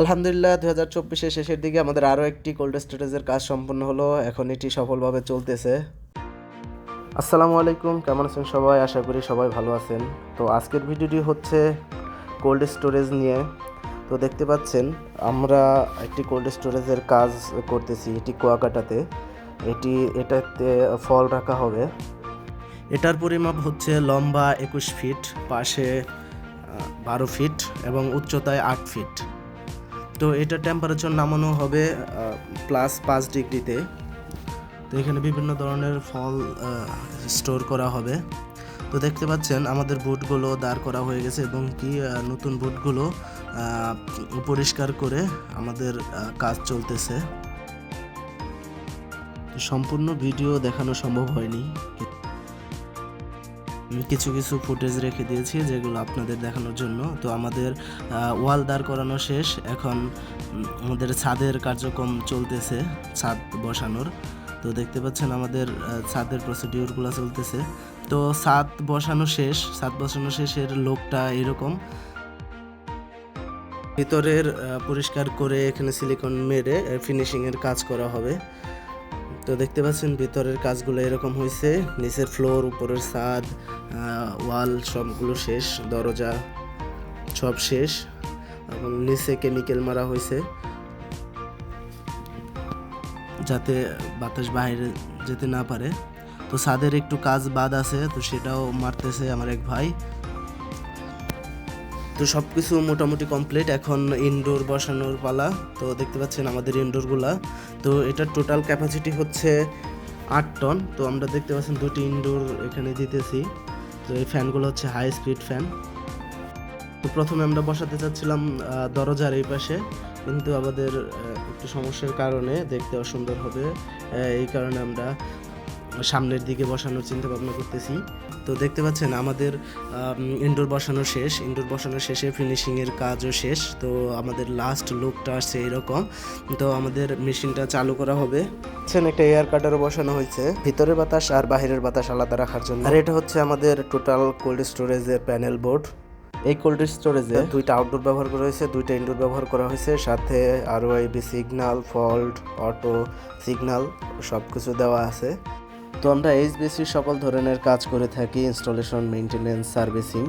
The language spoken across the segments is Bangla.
আলহামদুলিল্লাহ দু হাজার চব্বিশের শেষের দিকে আমাদের আরও একটি কোল্ড স্টোরেজের কাজ সম্পন্ন হলো। এখন এটি সফলভাবে চলতেছে। আসসালামু আলাইকুম, কেমন আছেন সবাই? আশা করি সবাই ভালো আছেন। তো আজকের ভিডিওটি হচ্ছে কোল্ড স্টোরেজ নিয়ে। তো দেখতে পাচ্ছেন, আমরা একটি কোল্ড স্টোরেজের কাজ করতেছি এটি কুয়াকাটাতে। এটি, এটাতে ফল রাখা হবে। এটার পরিমাপ হচ্ছে লম্বা একুশ ফিট, পাশে বারো ফিট এবং উচ্চতায় আট ফিট। তো এটা টেম্পারেচার নামানো হবে প্লাস পাঁচ ডিগ্রিতে। তো এখানে বিভিন্ন ধরনের ফল স্টোর করা হবে। তো দেখতে পাচ্ছেন, আমাদের বুটগুলো দাঁড় করা হয়ে গেছে এবং কি নতুন বুটগুলো পরিষ্কার করে আমাদের কাজ চলতেছে। সম্পূর্ণ ভিডিও দেখানো সম্ভব হয়নি কিছু কিছু ফুটেজ রেখে দিয়েছি যেগুলো আপনাদের দেখানোর জন্য। তো আমাদের ওয়াল দাঁড় করানো শেষ। এখন আমাদের ছাদের কার্যক্রম চলতেছে, ছাদ বসানোর। তো দেখতে পাচ্ছেন আমাদের ছাদের প্রসিডিউরগুলো চলতেছে। তো ছাদ বসানো শেষ, ছাদ বসানো শেষের লোকটা এরকম। ভিতরের পরিষ্কার করে এখানে সিলিকন মেরে ফিনিশিংয়ের কাজ করা হবে। তো দেখতে পাচ্ছেন ভিতরের কাজগুলো এরকম হয়েছে। নিচের ফ্লোর উপরের ছাদ ওয়াল সবগুলো শেষ, দরজা সব শেষ। এবং নিচে কেমিক্যাল মারা হয়েছে। যাতে বাতাস বাইরে যেতে না পারে। তো ছাদের একটু কাজ বাদ আছে, তো সেটাও মারতেছে আমার এক ভাই। তো সব কিছু মোটামুটি কমপ্লিট এখন ইনডোর বসানোর পালা, তো দেখতে পাচ্ছেন আমাদের ইনডোরগুলা তো এটার টোটাল ক্যাপাসিটি হচ্ছে আট টন তো আমরা দেখতে পাচ্ছেন দুটি ইনডোর এখানে দিতেছি। তো এই ফ্যানগুলো হচ্ছে হাই স্পিড ফ্যান তো প্রথমে আমরা বসাতে চাচ্ছিলাম দরজার এই পাশে, কিন্তু আমাদের একটু সমস্যার কারণে দেখতে অসুন্দর হবে। এই কারণে আমরা সামনের দিকে বসানোর চিন্তা ভাবনা করতেছি। তো দেখতে পাচ্ছেন আমাদের ইনডোর বসানো শেষ, ইনডোর বসানো শেষে ফিনিশিংয়ের কাজও শেষ, তো আমাদের লাস্ট লুকটা আসছে এরকম, তো আমাদের মেশিনটা চালু করা হবে। একটা এয়ার কাটারও বসানো হয়েছে। ভিতরের বাতাস আর বাহিরের বাতাস আলাদা রাখার জন্য। আর এটা হচ্ছে আমাদের টোটাল কোল্ড স্টোরেজের প্যানেল বোর্ড এই কোল্ড স্টোরেজে দুইটা আউটডোর ব্যবহার করা হয়েছে, দুইটা ইনডোর ব্যবহার করা হয়েছে, সাথে আরও IB signal fault auto signal সব কিছু দেওয়া আছে। তো আমরা এইচবিসি সকল ধরনের কাজ করে থাকি ইনস্টলেশন মেনটেনেন্স সার্ভিসিং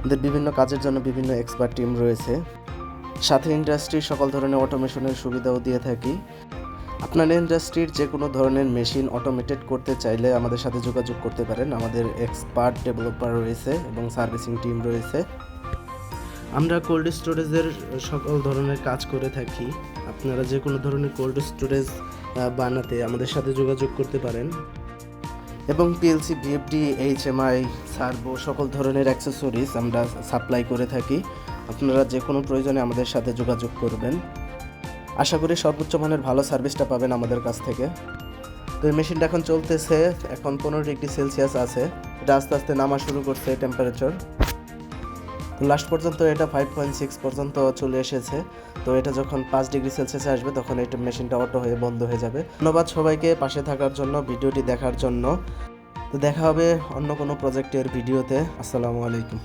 আমাদের বিভিন্ন কাজের জন্য বিভিন্ন এক্সপার্ট টিম রয়েছে। সাথে ইন্ডাস্ট্রির সকল ধরনের অটোমেশনের সুবিধাও দিয়ে থাকি। আপনার ইন্ডাস্ট্রির যে কোনো ধরনের মেশিন অটোমেটেড করতে চাইলে আমাদের সাথে যোগাযোগ করতে পারেন। আমাদের এক্সপার্ট ডেভেলপার রয়েছে এবং সার্ভিসিং টিম রয়েছে। আমরা কোল্ড স্টোরেজের সকল ধরনের কাজ করে থাকি। আপনারা যে কোনো ধরনের কোল্ড স্টোরেজ বানাতে আমাদের সাথে যোগাযোগ করতে পারেন। এবং পিএলসি বিএফডি এইচএমআই সার্ভো সকল ধরনের অ্যাক্সেসরিজ আমরা সাপ্লাই করে থাকি। আপনারা যে কোনো প্রয়োজনে আমাদের সাথে যোগাযোগ করবেন। আশা করি সর্বোচ্চ মানের ভালো সার্ভিসটা পাবেন আমাদের কাছ থেকে। তো এই মেশিনটা এখন চলতেছে, এখন পনেরো ডিগ্রি সেলসিয়াস আছে। এটা আস্তে আস্তে নামা শুরু করছে টেম্পারেচার লাস্ট পর্যন্ত এটা ফাইভ পয়েন্ট সিক্স পর্যন্ত চলে এসেছে। তো এটা যখন পাঁচ ডিগ্রি সেলসিয়াসে আসবে, তখন এটা মেশিনটা অটো হয়ে বন্ধ হয়ে যাবে। ধন্যবাদ সবাইকে পাশে থাকার জন্য, ভিডিওটি দেখার জন্য। তো দেখা হবে অন্য কোনো প্রজেক্টের ভিডিওতে আসসালামু আলাইকুম।